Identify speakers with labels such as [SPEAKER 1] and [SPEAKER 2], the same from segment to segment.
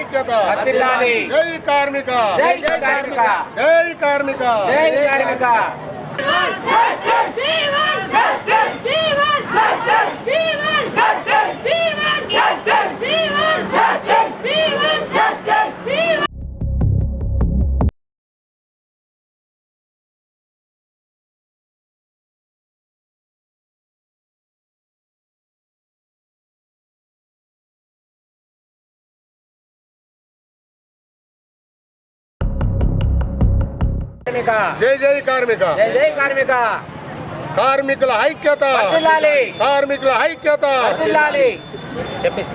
[SPEAKER 1] ఐక్యత. జై కార్మిక.
[SPEAKER 2] జై కార్మిక.
[SPEAKER 1] జై కార్మిక.
[SPEAKER 2] జై కార్మిక. కార్మిక.
[SPEAKER 1] జై జై కార్మిక.
[SPEAKER 2] జై జై కార్మిక.
[SPEAKER 1] కార్మికుల ఐక్యత. కార్మికుల ఐక్యత.
[SPEAKER 2] చెప్పేసి.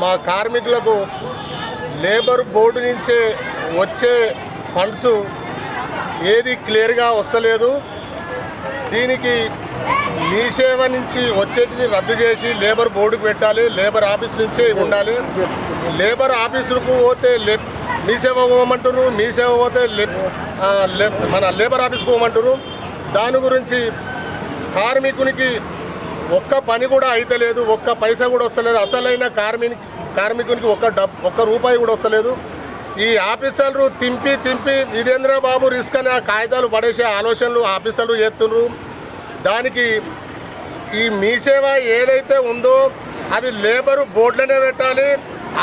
[SPEAKER 1] మా కార్మికులకు లేబర్ బోర్డు నుంచే వచ్చే ఫండ్స్ ఏది క్లియర్గా వస్తలేదు. దీనికి మీ సేవ నుంచి వచ్చేటిది రద్దు చేసి లేబర్ బోర్డుకు పెట్టాలి. లేబర్ ఆఫీస్ నుంచే ఉండాలి. లేబర్ ఆఫీసులకు పోతే మీ సేవ పోమంటారు మీ సేవ పోతే మన లేబర్ ఆఫీస్కి పోమంటారు దాని గురించి కార్మికునికి ఒక్క పని కూడా అయితలేదు ఒక్క పైసా కూడా వస్తలేదు. అసలైన కార్మిక కార్మికునికి ఒక్క డబ్ ఒక్క రూపాయి కూడా వస్తలేదు. ఈ ఆఫీసర్లు తింపి తింపి ఇదేంద్ర బాబు రిస్క్ అనే ఆ కాగితాలు పడేసే ఆలోచనలు ఆఫీసర్లు చేస్తున్నారు దానికి ఈ మీ సేవ ఏదైతే ఉందో అది లేబరు బోర్డులోనే పెట్టాలి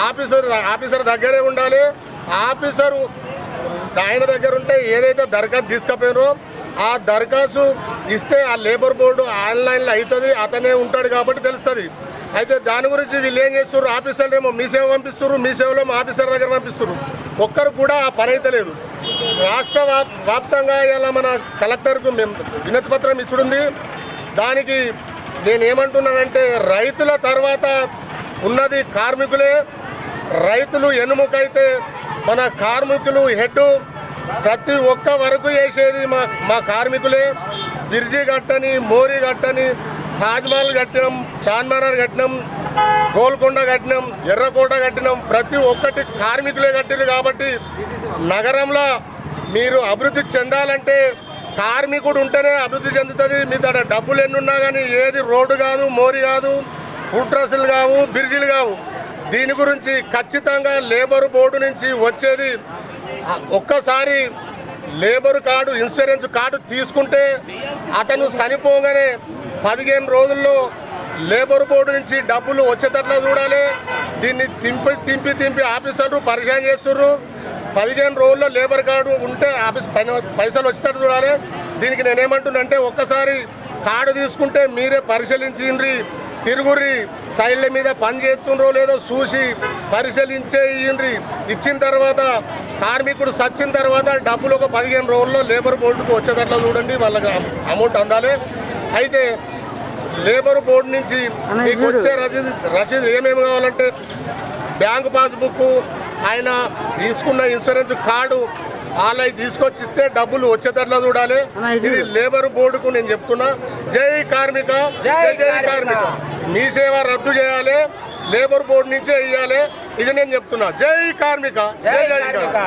[SPEAKER 1] ఆఫీసర్ ఆఫీసర్ దగ్గరే ఉండాలి. ఆఫీసరు ఆయన దగ్గర ఉంటే ఏదైతే దరఖాస్తు తీసుకపోయినో ఆ దరఖాస్తు ఇస్తే ఆ లేబర్ బోర్డు ఆన్లైన్లో అవుతుంది అతనే ఉంటాడు కాబట్టి తెలుస్తుంది. అయితే దాని గురించి వీళ్ళు ఏం చేస్తున్నారు ఆఫీసర్లు ఏమో మీ సేవ పంపిస్తున్నారు మీ సేవలో ఆఫీసర్ దగ్గర పంపిస్తున్నారు ఒక్కరు కూడా ఆ పని అయితే లేదు. రాష్ట్ర వ్యాప్- వ్యాప్తంగా ఇలా మన కలెక్టర్కు మేము వినతి పత్రం ఇచ్చుడుంది. దానికి నేను ఏమంటున్నానంటే రైతుల తర్వాత ఉన్నది కార్మికులే. రైతులు ఎన్నుముకైతే మన కార్మికులు హెడ్ ప్రతి ఒక్క వరకు చేసేది మా మా కార్మికులే. బిర్జీ కట్టని మోరీ కట్టని తాజ్మహల్ కట్టినాం చార్మినార్ కట్టినాం గోల్కొండ కట్టినాం ఎర్రకోట కట్టినాం ప్రతి ఒక్కటి కార్మికులే కట్టిరు కాబట్టి నగరంలో మీరు అభివృద్ధి చెందాలంటే కార్మికుడు ఉంటేనే అభివృద్ధి చెందుతుంది. మీ దగ్గర డబ్బులు ఎన్ని ఉన్నా కానీ ఏది రోడ్డు కాదు మోరీ కాదు ఫుడ్ డ్రెస్సులు కావు బిర్జీలు కావు. దీని గురించి ఖచ్చితంగా లేబర్ బోర్డు నుంచి వచ్చేది ఒక్కసారి లేబర్ కార్డు ఇన్సూరెన్స్ కార్డు తీసుకుంటే అతను చనిపోగానే పదిహేను రోజుల్లో లేబర్ బోర్డు నుంచి డబ్బులు వచ్చేటట్లు చూడాలి. దీన్ని తింపి తింపి తింపి ఆఫీసర్లు పరిచయం చేస్తున్నారు పదిహేను రోజుల్లో లేబర్ కార్డు ఉంటే ఆఫీస్ పైన పైసలు వచ్చేటట్టు చూడాలి. దీనికి నేనేమంటున్నంటే ఒక్కసారి కార్డు తీసుకుంటే మీరే పరిశీలించిండ్రి. తిరుగుర్రి సైడ్ల మీద పని చేస్తుండ్రో లేదో చూసి పరిశీలించే ఇయ్యండ్రి ఇచ్చిన తర్వాత కార్మికుడు సచ్చిన తర్వాత డబ్బులు ఒక పదిహేను రోజుల్లో లేబర్ బోర్డుకు వచ్చేటట్లు చూడండి వాళ్ళకి అమౌంట్ అందాలి. అయితే లేబర్ బోర్డు నుంచి మీకు వచ్చే రసీదు రసీదు ఏమేమి కావాలంటే బ్యాంక్ పాస్బుక్ ఆయన తీసుకున్న ఇన్సూరెన్స్ కార్డు వాళ్ళ తీసుకొచ్చి ఇస్తే డబ్బులు వచ్చేటట్లా చూడాలి. ఇది లేబర్ బోర్డుకు నేను చెప్తున్నా. జై కార్మిక
[SPEAKER 2] జై
[SPEAKER 1] జై కార్మిక. మీ సేవ రద్దు చేయాలి లేబర్ బోర్డు నుంచే ఇవ్వాలి ఇది నేను చెప్తున్నా. జై కార్మిక
[SPEAKER 2] జై కార్మిక.